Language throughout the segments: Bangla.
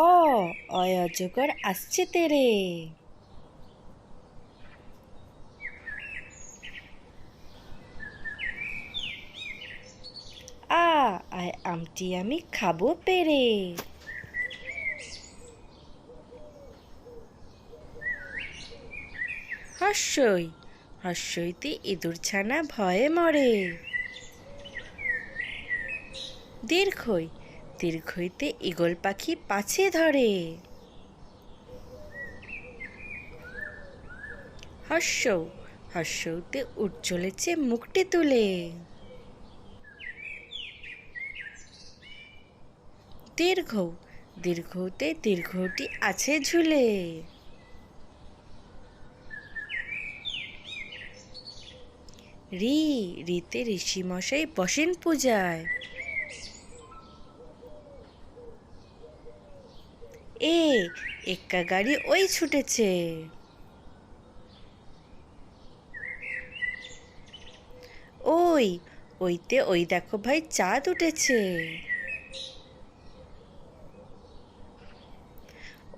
অ অয় আসছে তেরে। আ, আয় আমটি আমি খাব পেরে। হর্ষই হর্ষইতে ইঁদুর ছানা ভয়ে মরে। দীর্ঘই দীর্ঘইতে ঈগল পাখি পাছে ধরে। হর্ষ, হর্ষতে উঠ চলেছে মুখটি তুলে। দীর্ঘ, দীর্ঘতে দীর্ঘটি আছে ঝুলে। রি, রিতে ঋষিমশাই বসেন পূজায়। এ এক্কা গাড়ি ওই ছুটেছে। ওই, ওইতে ওই দেখো ভাই চাঁদ উঠেছে।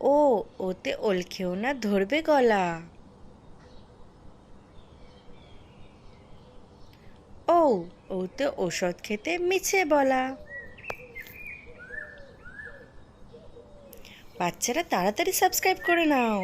ও, ওতে ওল খেও না ধরবে গলা। ও, ওতে ওষুধ খেতে মিছে বলা। বাচ্চারা তাড়াতাড়ি সাবস্ক্রাইব করে নাও।